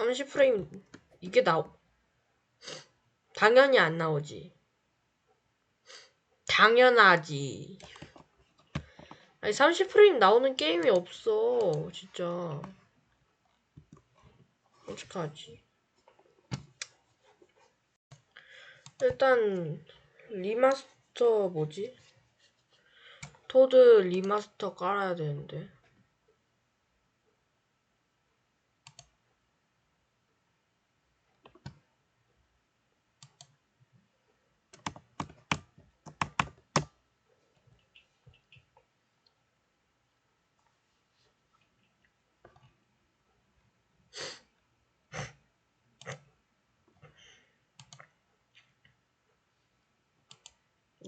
30프레임 이게 나오 당연히 안 나오지. 당연하지. 아니 30프레임 나오는 게임이 없어 진짜. 어떡하지? 일단 리마스터 뭐지? 토드 리마스터 깔아야 되는데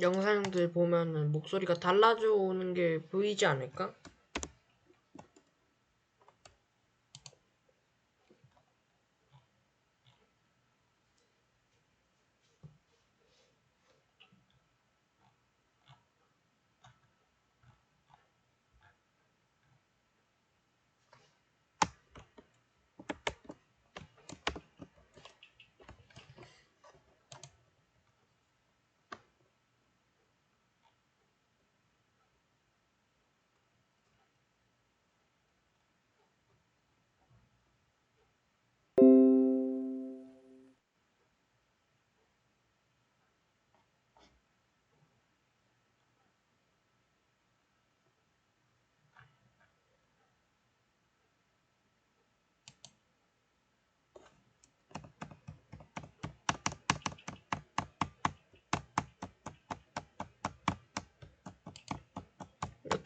영상들 보면은 목소리가 달라져 오는 게 보이지 않을까?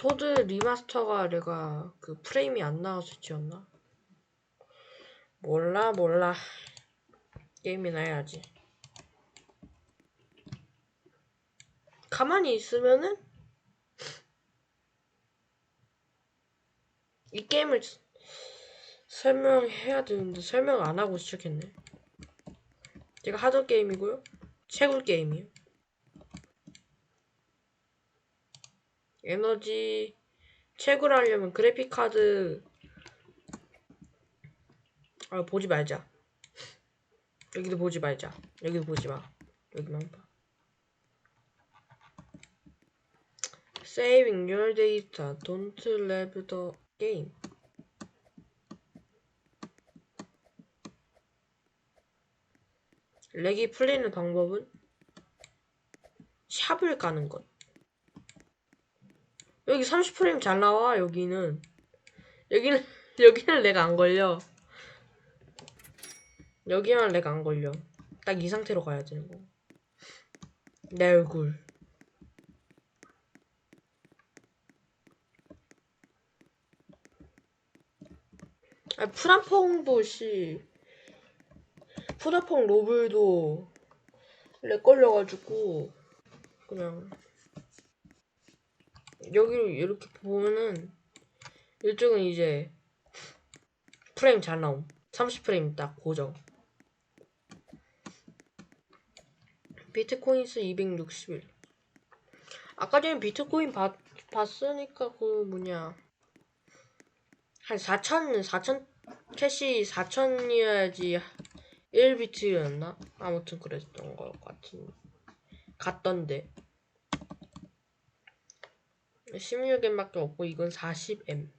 토드 리마스터가 내가 그 프레임이 안 나와서 지었나? 몰라 몰라. 게임이나 해야지. 가만히 있으면은 이 게임을 설명해야 되는데 설명 안 하고 시작했네. 제가 하던 게임이고요. 채굴 게임이에요 에너지 채굴 하려면 그래픽 카드 아 보지 말자. 여기도 보지 말자. 여기도 보지 마. 여기만 봐. Saving your data. Don't leave the game. 렉이 풀리는 방법은 샵을 가는 것 여기 30프레임 잘 나와 여기는. 여기는 여기는 렉안 걸려. 여기만 렉안 걸려. 딱 이 상태로 가야 되는 거. 내 얼굴. 아 프라퐁도 씨. 프라퐁 로블도 렉 걸려가지고 그냥 여기를 이렇게 보면은 이쪽은 이제 프레임 잘 나옴. 30프레임 딱 고정. 비트코인스 261 아까 전에 비트코인 봤, 봤으니까 그 뭐냐. 한 4천 4천 캐시 4천이어야지 1비트였나? 아무튼 그랬던 것 같은 같던데 16M밖에 없고 이건 40M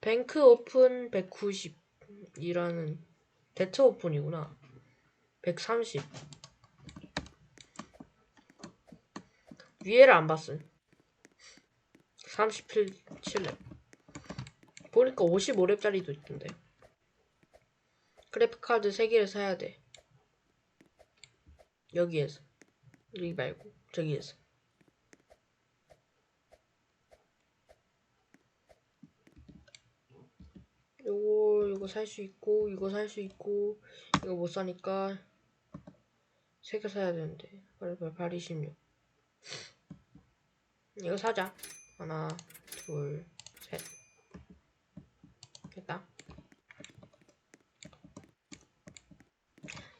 뱅크 오픈 190이라는 대처 오픈이구나. 130 위에를 안 봤음. 37렙. 보니까 55렙짜리도 있던데. 그래픽카드 3개를 사야 돼. 여기에서. 여기 말고 저기에서 요거 이거 살 수 있고 이거 살 수 있고 이거 못 사니까 세 개 사야 되는데. 빨리 빨리 826 이거 사자. 하나 둘 셋. 됐다.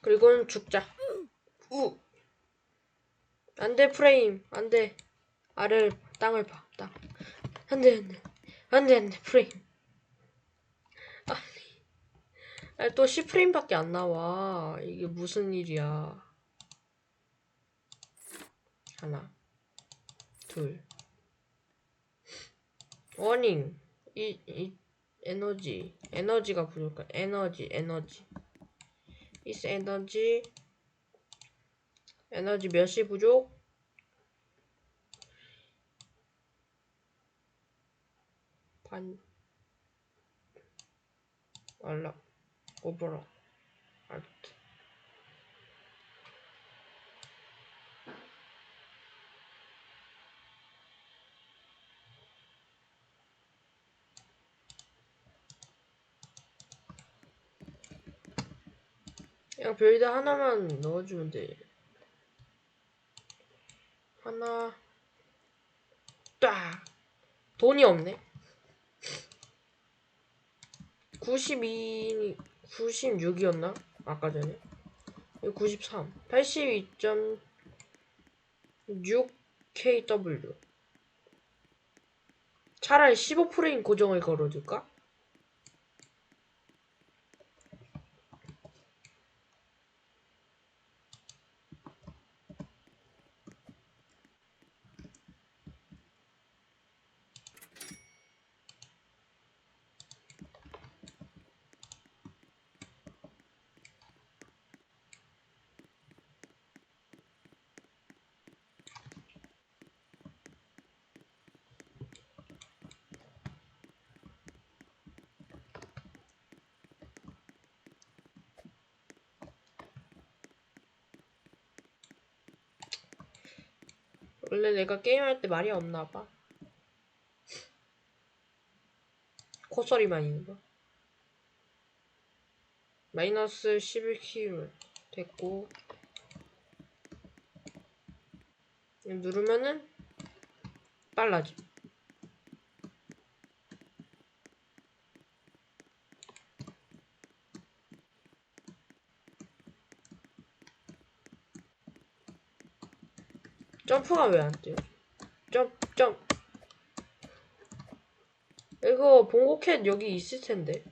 그리고는 죽자. 우. 안돼 프레임. 안돼. 아래를 땅을 봐 땅. 안돼 안돼. 안돼 안돼 프레임 아니, 또 10프레임밖에 안 나와. 이게 무슨 일이야. 하나, 둘. 워닝. 이, 이, 에너지. 에너지가 부족해. 에너지, 에너지. 이스 에너지. 에너지 몇이 부족? 반. 알라. 알트. 그냥 별드 하나만 넣어주면 돼. 하나. 딱. 돈이 없네. 92, 96이었나? 아까 전에. 이거 93. 82.6kW. 차라리 15프레임 고정을 걸어줄까? 원래 내가 게임할 때 말이 없나 봐. 콧소리만 있는 거. 마이너스 11kg 됐고 누르면은 빨라져. 점프가 왜 안 돼요? 점, 점. 이거 봉고캣 여기 있을 텐데.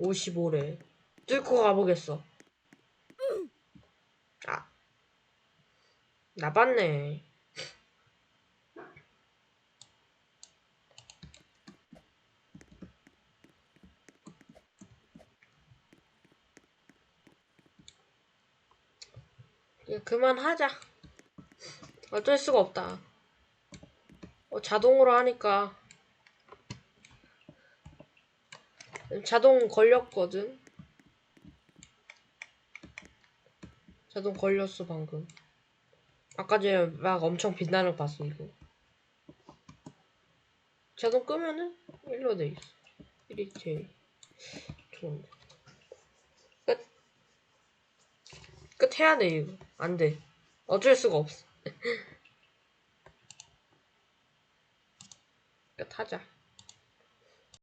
오십오래 뚫고 가보겠어. 아. 나봤네. 그냥 그만하자. 어쩔 수가 없다. 어, 자동으로 하니까 자동 걸렸거든. 자동 걸렸어 방금. 아까 전에 막 엄청 빛나는 거 봤어 이거. 자동 끄면은 일로 돼 있어. 일이 제일 좋은데. 끝. 끝 해야 돼 이거. 안 돼. 어쩔 수가 없어. 끝 하자.